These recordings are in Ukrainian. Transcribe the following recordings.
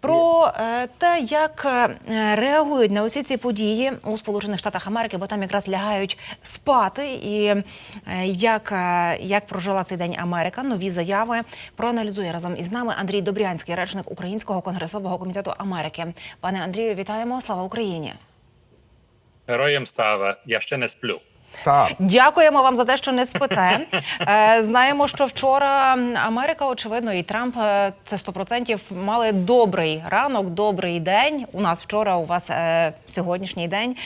Про е, те, як е, реагують на усі ці події у Сполучених Штатах Америки, бо там якраз лягають спати, і е, як, як прожила цей день Америка, нові заяви проаналізує разом із нами Андрій Добрянський, речник Українського конгресового комітету Америки. Пане Андрію, вітаємо! Слава Україні! Героям слава, я ще не сплю. Так. Дякуємо вам за те, що не спите. Е, Знаємо, що вчора Америка, очевидно, і Трамп е, це 100% мали добрий ранок, добрий день. У нас вчора, у вас е, сьогоднішній день.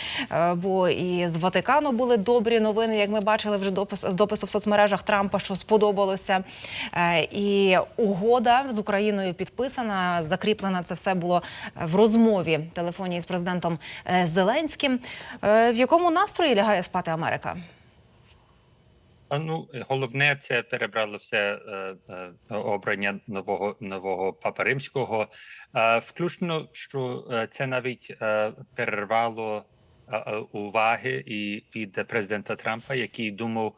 Бо і з Ватикану були добрі новини, як ми бачили вже допис з допису в соцмережах Трампа, що сподобалося. І угода з Україною підписана, закріплена. Це все було в розмові телефонній з президентом Зеленським. В якому настрої лягає спати Америка? А, Ну, головне, це перебрало все е, е, обрання нового нового папа римського. Е, включно, що е, це навіть е, перервало е, е, уваги і від президента Трампа, який думав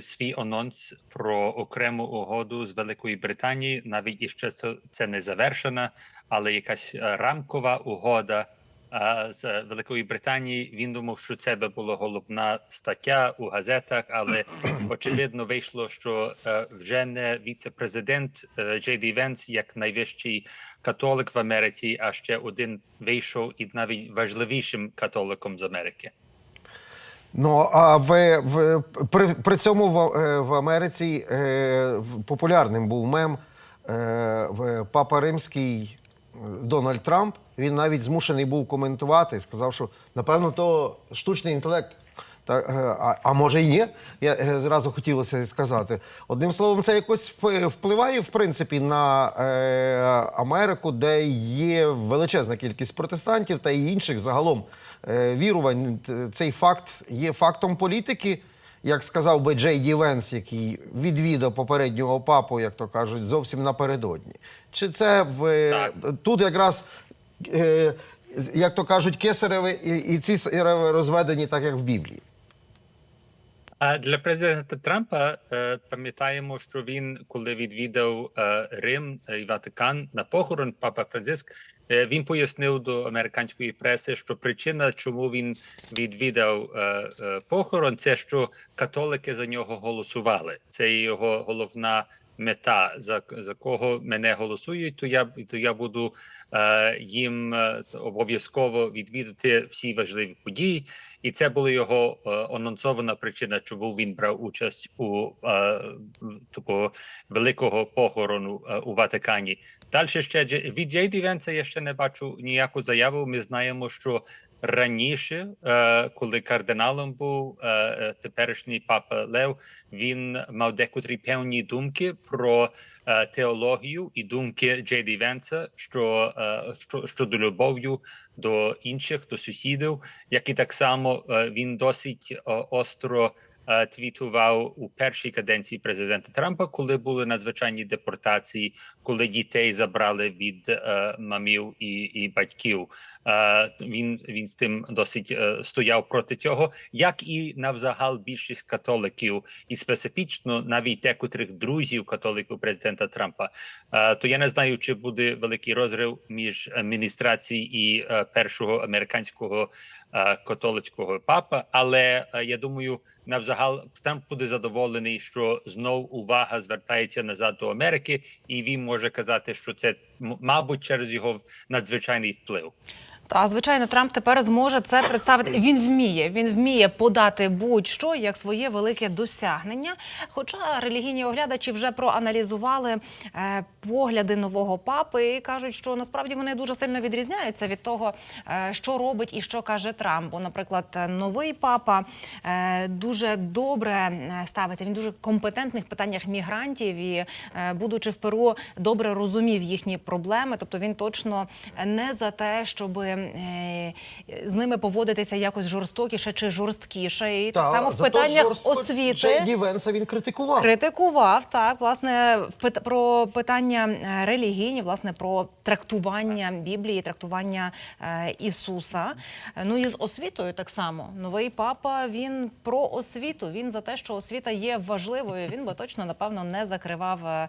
свій анонс про окрему угоду з Великої Британії. Навіть іще це, не завершена, але якась рамкова угода. А з Великої Британії він думав, що це би була головна стаття у газетах, але очевидно вийшло, що е, вже не віце-президент е, Джей Ді Венс як найвищий католик в Америці, а ще один вийшов і навіть важливішим католиком з Америки. Ну а в, в при, при цьому в, е, в Америці е, популярним був мем е, в- Папа Римський Дональд Трамп. Він навіть змушений був коментувати. Сказав, що напевно то штучний інтелект. Та, е, а, а може і ні, я е, зразу хотілося сказати. Одним словом, це якось вп- впливає в принципі на е, Америку, де є величезна кількість протестантів та і інших загалом е, вірувань. Цей факт є фактом політики, як сказав би Джей Ді Венс, який відвідав попереднього папу, як то кажуть, зовсім напередодні. Чи це в Так. тут якраз. Е, як то кажуть, кесареве і, і ці сиреви розведені так, як в Біблії. А для президента Трампа е, пам'ятаємо, що він, коли відвідав е, Рим і Ватикан на похорон Папа Франциск, е, він пояснив до американської преси, що причина, чому він відвідав е, е, похорон, це що католики за нього голосували. Це його головна мета. За, за кого мене голосують, то я то я буду е, їм е, обов'язково відвідати всі важливі події. І це була його е, анонсована причина, чому він брав участь у е, такого великого похорону е, у Ватикані. Далі ще від Ді я ще не бачу ніяку заяву. Ми знаємо, що раніше, е, коли кардиналом був е, е, теперішній папа Лев, він мав декотрі певні думки про теологію і думки Джей Ді Венса, що, що щодо любов'ю до інших, до сусідів, як і так само він досить остро твітував у першій каденції президента Трампа, коли були надзвичайні депортації, коли дітей забрали від е, мамів і, і батьків. Е, він він з тим досить е, стояв проти цього, як і навзагал більшість католиків, і специфічно навіть декотрих друзів католиків президента Трампа. Е, то я не знаю, чи буде великий розрив між адміністрацією і е, першого американського е, католицького папа. Але е, я думаю, навзагал Трамп буде задоволений, що знов увага звертається назад до Америки, і він може казати, що це мабуть через його надзвичайний вплив. Та звичайно, Трамп тепер зможе це представити. Він вміє. Він вміє подати будь-що як своє велике досягнення. Хоча релігійні оглядачі вже проаналізували е, погляди нового папи і кажуть, що насправді вони дуже сильно відрізняються від того, е, що робить і що каже Трамп. Бо, наприклад, новий папа е, дуже добре ставиться. Він дуже компетентний в питаннях мігрантів і, будучи в Перу, добре розумів їхні проблеми. Тобто він точно не за те, щоб е, з ними поводитися якось жорстокіше чи жорсткіше? І так Та, само в питаннях жорстко освіти. Джей Ді Венса він критикував. Критикував так, власне, про питання е, релігійні, власне, про трактування Біблії, трактування е, Ісуса. Е, Ну і з освітою так само. Новий папа він про освіту. Він за те, що освіта є важливою. Він би точно напевно не закривав, е,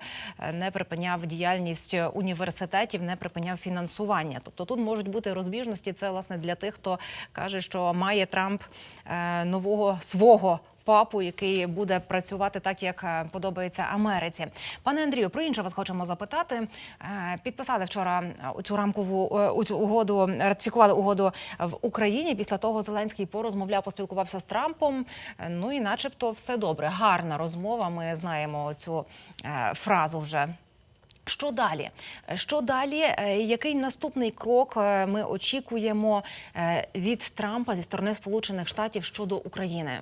не припиняв діяльність університетів, не припиняв фінансування. Тобто тут можуть бути розбіжності. Це власне для тих, хто каже, що має Трамп е, нового свого папу, який буде працювати так, як е, подобається Америці. Пане Андрію, про інше вас хочемо запитати. Е, Підписали вчора цю рамкову цю угоду, ратифікували угоду в Україні. Після того Зеленський порозмовляв, поспілкувався з Трампом. Ну і, начебто, все добре. Гарна розмова. Ми знаємо цю фразу вже. Що далі? Що далі? Е, Який наступний крок е, ми очікуємо е, від Трампа зі сторони Сполучених Штатів щодо України?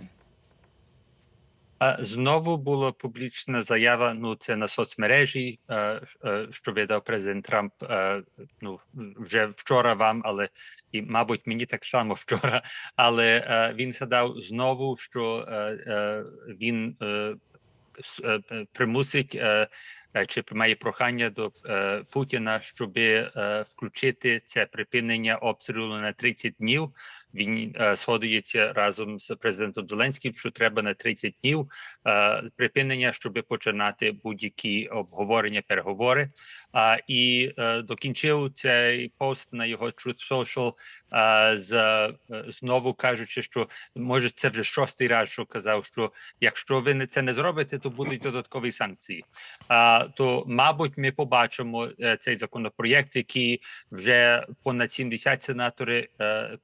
Знову була публічна заява. Ну це на соцмережі, що видав президент Трамп. Ну вже вчора вам, але і мабуть мені так само вчора. Але він згадав знову, що він примусить е, е, чи має прохання до е, Путіна, щоб е, включити це припинення обстрілу на 30 днів. Він е, згодується разом з президентом Зеленським, що треба на 30 днів е, припинення, щоб починати будь-які обговорення, переговори. І е, докінчив цей пост на його Truth Social з знову кажучи, що може це вже шостий раз, що казав, що якщо ви це не зробите, то будуть додаткові санкції. То, мабуть, ми побачимо цей законопроєкт, який вже понад 70 сенатори е,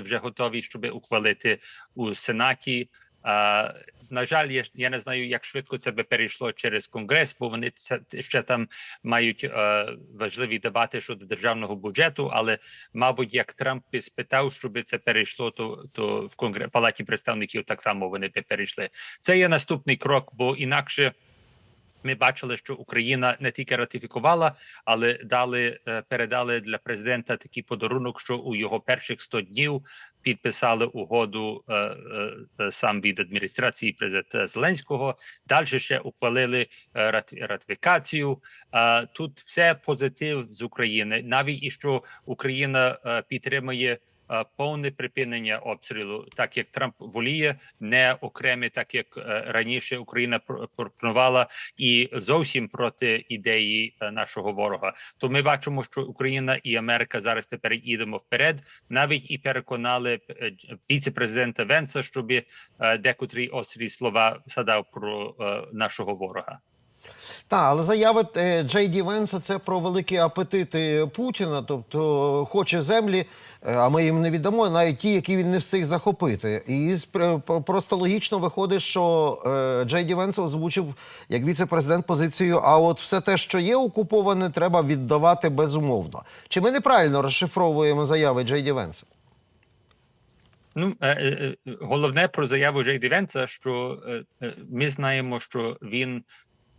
підписали, вже готові, щоб ухвалити у сенаті. А, на жаль, я, я не знаю, як швидко це би перейшло через конгрес, бо вони це ще там мають е, важливі дебати щодо державного бюджету. Але, мабуть, як Трамп спитав, щоб це перейшло, то, то в конгрес палаті представників так само вони би перейшли. Це є наступний крок, бо інакше. Ми бачили, що Україна не тільки ратифікувала, але дали е, передали для президента такий подарунок, що у його перших 100 днів підписали угоду е, е, сам від адміністрації президента Зеленського. Далі ще ухвалили е, ратифікацію. Е, Тут все позитив з України, навіть і що Україна е, підтримує. Е, Повне припинення обстрілу, так як Трамп воліє, не окремі, так як е, раніше Україна пропонувала, і зовсім проти ідеї е, нашого ворога. То ми бачимо, що Україна і Америка зараз тепер їдемо вперед. Навіть і переконали віце-президента Венса, щоб декотрі острі слова згадав про нашого ворога. Так, але заяви е, Джей Ді Венса це про великі апетити Путіна, тобто хоче землі, е, а ми їм не віддамо, навіть ті, які він не встиг захопити. І пр- просто логічно виходить, що е, Джей Ді Венс озвучив як віце-президент позицію. А от все те, що є окуповане, треба віддавати безумовно. Чи ми неправильно розшифровуємо заяви Джей Ді Венса? Ну е, е, е, головне про заяву Джей Ді Венса, що е, е, ми знаємо, що він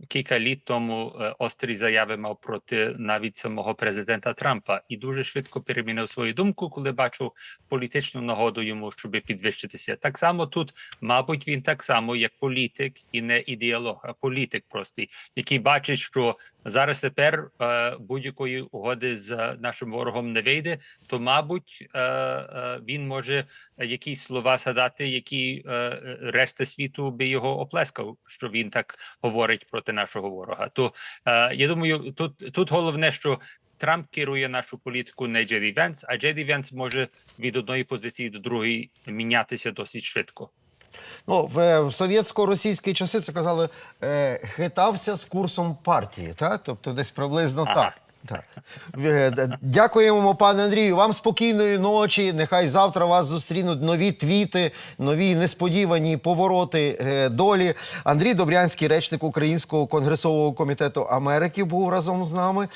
кілька літ тому е, острі заяви мав проти навіть самого президента Трампа, і дуже швидко перемінив свою думку, коли бачив політичну нагоду йому, щоб підвищитися. Так само тут, мабуть, він так само, як політик, і не ідеолог, а політик простий, який бачить, що зараз тепер е, будь-якої угоди з нашим ворогом не вийде, то мабуть е, він може якісь слова згадати, які решта світу би його оплескав, що він так говорить проти нашого ворога. То е, я думаю, тут, тут головне, що Трамп керує нашу політику не Джеді Венс, а Джеді Венс може від одної позиції до другої мінятися досить швидко. Ну, в, в совєтсько-російські часи це казали, е, хитався з курсом партії, та? тобто десь приблизно Ага. так. Так. Е, Дякуємо, пане Андрію. Вам спокійної ночі. Нехай завтра вас зустрінуть нові твіти, нові несподівані повороти е, долі. Андрій Добрянський, речник Українського конгресового комітету Америки, був разом з нами.